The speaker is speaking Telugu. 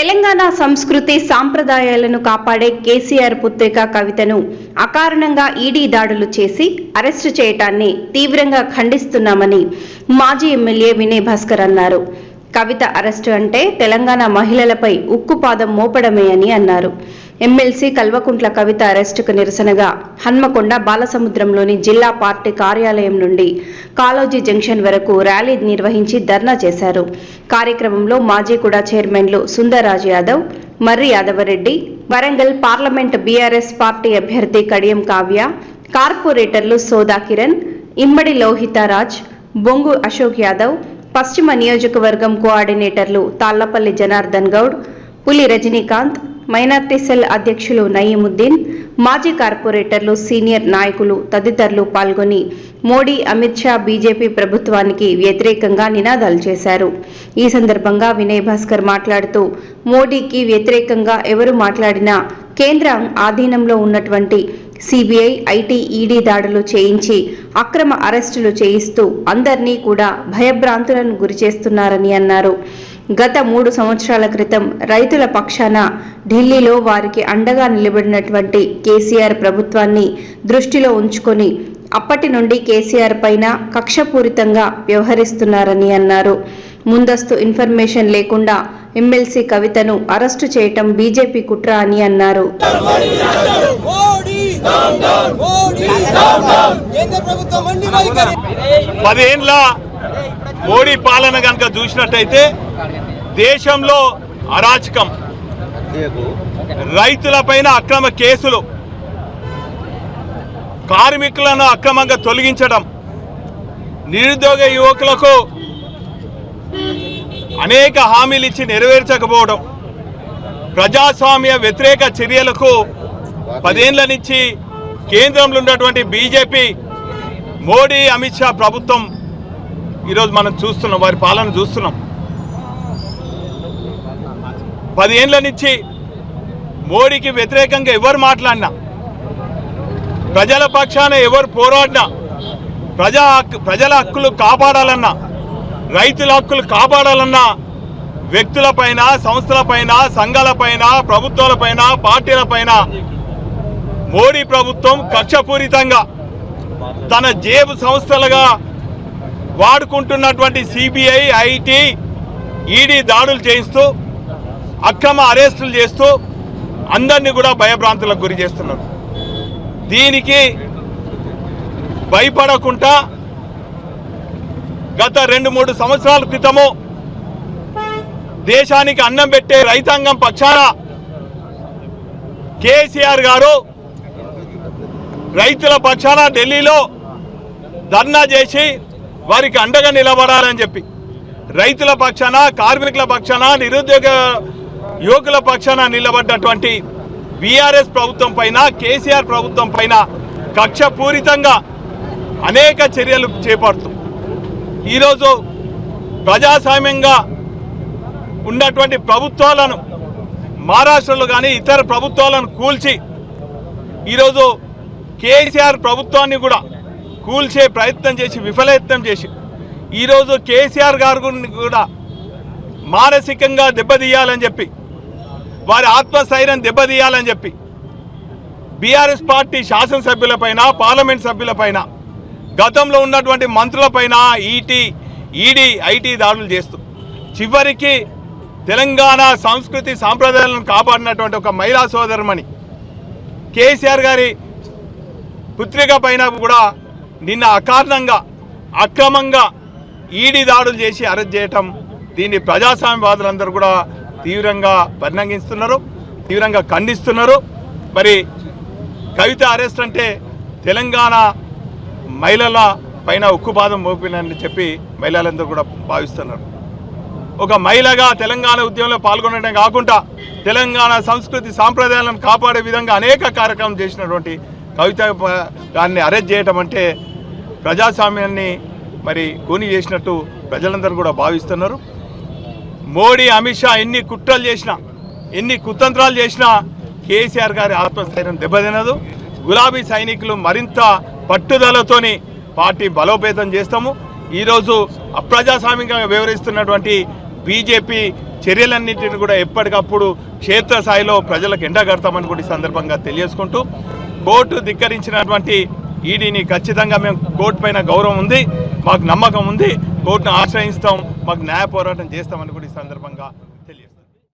తెలంగాణ సంస్కృతి సాంప్రదాయాలను కాపాడే కేసీఆర్ పుత్రిక కవితను అకారణంగా ఈడీ దాడులు చేసి అరెస్టు చేయటాన్ని తీవ్రంగా ఖండిస్తున్నామని మాజీ ఎమ్మెల్యే వినయ్ భాస్కర్ అన్నారు. కవిత అరెస్టు అంటే తెలంగాణ మహిళలపై ఉక్కుపాదం మోపడమే అని అన్నారు. ఎమ్మెల్సీ కల్వకుంట్ల కవిత అరెస్టుకు నిరసనగా హన్మకొండ బాలసముద్రంలోని జిల్లా పార్టీ కార్యాలయం నుండి కాలోజీ జంక్షన్ వరకు ర్యాలీ నిర్వహించి ధర్నా చేశారు. కార్యక్రమంలో మాజీ కూడా చైర్మన్లు Sundarraj Yadav Marri Yadavareddy Warangal parliament BRS party అభ్యర్థి కడియం కావ్య కార్పొరేటర్లు సోదా కిరణ్ ఇమ్మడి లోహితారాజ్ బొంగు అశోక్ యాదవ్ పశ్చిమ నియోజకవర్గం కోఆర్డినేటర్లు తాళ్ళపల్లి జనార్దన్ గౌడ్ పులి రజనీకాంత్ మైనార్టీ సెల్ అధ్యక్షులు నయీముద్దీన్ మాజీ కార్పొరేటర్లు సీనియర్ నాయకులు తదితరులు పాల్గొని మోడీ అమిత్ షా బీజేపీ ప్రభుత్వానికి వ్యతిరేకంగా నినాదాలు చేశారు. ఈ సందర్భంగా వినయ్ భాస్కర్ మాట్లాడుతూ మోడీకి వ్యతిరేకంగా ఎవరు మాట్లాడినా కేంద్రం ఆధీనంలో ఉన్నటువంటి సిబిఐ ఐటీ ఈడీ దాడులు చేయించి అక్రమ అరెస్టులు చేయిస్తూ అందరినీ కూడా భయభ్రాంతులను గురిచేస్తున్నారని అన్నారు. గత మూడు సంవత్సరాల క్రితం రైతుల పక్షాన ఢిల్లీలో వారికి అండగా నిలబడినటువంటి కేసీఆర్ ప్రభుత్వాన్ని దృష్టిలో ఉంచుకొని అప్పటి నుండి కేసీఆర్ పైన కక్షపూరితంగా వ్యవహరిస్తున్నారని అన్నారు. ముందస్తు ఇన్ఫర్మేషన్ లేకుండా ఎమ్మెల్సీ కవితను అరెస్టు చేయటం బీజేపీ కుట్ర అని అన్నారు. పదేండ్ల మోడీ పాలన కనుక చూసినట్టయితే దేశంలో అరాచకం రైతులపైన అక్రమ కేసులు కార్మికులను అక్రమంగా తొలగించడం నిరుద్యోగ యువకులకు అనేక హామీలు ఇచ్చి నెరవేర్చకపోవడం ప్రజాస్వామ్య వ్యతిరేక చర్యలకు పదేళ్ళ నుంచి కేంద్రంలో ఉన్నటువంటి బీజేపీ మోడీ అమిత్ షా ప్రభుత్వం ఈరోజు మనం చూస్తున్నాం వారి పాలన చూస్తున్నాం. పదేళ్ళ నుంచి మోడీకి వ్యతిరేకంగా ఎవరు మాట్లాడినా ప్రజల పక్షాన ఎవరు పోరాడినా ప్రజా హక్కు ప్రజల హక్కులు కాపాడాలన్నా రైతుల హక్కులు కాపాడాలన్నా వ్యక్తులపైన సంస్థలపైన సంఘాలపైన ప్రభుత్వాలపైన పార్టీలపైన మోడీ ప్రభుత్వం కక్షపూరితంగా తన జేబు సంస్థలుగా వాడుకుంటున్నటువంటి సిబిఐ ఐటీ ఈడీ దాడులు చేయిస్తూ అక్రమ అరెస్టులు చేస్తూ అందరినీ కూడా భయభ్రాంతులకు గురి చేస్తున్నారు. దీనికి భయపడకుండా గత రెండు మూడు సంవత్సరాల క్రితము దేశానికి అన్నం పెట్టే రైతాంగం పక్షాన కేసీఆర్ గారు రైతుల పక్షాన ఢిల్లీలో ధర్నా చేసి వారికి అండగా నిలబడాలని చెప్పి రైతుల పక్షాన కార్మికుల పక్షాన నిరుద్యోగ యువకుల పక్షాన నిలబడ్డటువంటి బీఆర్ఎస్ ప్రభుత్వం పైన కేసీఆర్ ప్రభుత్వం పైన కక్షపూరితంగా అనేక చర్యలు చేపడుతూ ఈరోజు ప్రజాస్వామ్యంగా ఉన్నటువంటి ప్రభుత్వాలను మహారాష్ట్రలో కానీ ఇతర ప్రభుత్వాలను కూల్చి ఈరోజు కేసీఆర్ ప్రభుత్వాన్ని కూడా కూల్చే ప్రయత్నం చేసి విఫలయత్నం చేసి ఈరోజు కేసీఆర్ గారు కూడా మానసికంగా దెబ్బతీయాలని చెప్పి వారి ఆత్మస్థైర్యం దెబ్బతీయాలని చెప్పి బీఆర్ఎస్ పార్టీ శాసనసభ్యులపైన పార్లమెంట్ సభ్యులపైన గతంలో ఉన్నటువంటి మంత్రులపైన ఈటీ ఈడీ ఐటీ దాడులు చేస్తూ చివరికి తెలంగాణ సంస్కృతి సాంప్రదాయాలను కాపాడినటువంటి ఒక మహిళా సోదరుమణి కేసీఆర్ గారి పుత్రిక పైన కూడా నిన్న అకారణంగా అక్రమంగా ఈడీ దాడులు చేసి అరెస్ట్ చేయటం దీన్ని ప్రజాస్వామ్యవాదులందరూ కూడా తీవ్రంగా పరిణంగిస్తున్నారు తీవ్రంగా ఖండిస్తున్నారు. మరి కవిత అరెస్ట్ అంటే తెలంగాణ మహిళల పైన ఉక్కుపాదం మోపినని చెప్పి మహిళలందరూ కూడా భావిస్తున్నారు. ఒక మహిళగా తెలంగాణ ఉద్యమంలో పాల్గొనడం కాకుండా తెలంగాణ సంస్కృతి సాంప్రదాయాలను కాపాడే విధంగా అనేక కార్యక్రమం చేసినటువంటి కవిత దాన్ని గారిని అరెస్ట్ చేయటం అంటే ప్రజాస్వామ్యాన్ని మరి కూని చేసినట్టు ప్రజలందరూ కూడా భావిస్తున్నారు. మోడీ అమిత్ షా ఎన్ని కుట్రలు చేసినా ఎన్ని కుతంత్రాలు చేసినా కేసీఆర్ గారి ఆత్మస్థైర్యం దెబ్బతినదు. గులాబీ సైనికులు మరింత పట్టుదలతోని పార్టీ బలోపేతం చేస్తాము. ఈరోజు అప్రజాస్వామికంగా వివరిస్తున్నటువంటి బీజేపీ చర్యలన్నింటిని కూడా ఎప్పటికప్పుడు క్షేత్రస్థాయిలో ప్రజలకు ఎండగడతామని కూడా ఈ సందర్భంగా తెలియజేసుకుంటూ కోర్టు ధిక్కరించినటువంటి ఈడీని ఖచ్చితంగా మేము కోర్టు పైన గౌరవం ఉంది మాకు నమ్మకం ఉంది. కోర్టును ఆశ్రయిస్తాం మాకు న్యాయ పోరాటం చేస్తామని కూడా ఈ సందర్భంగా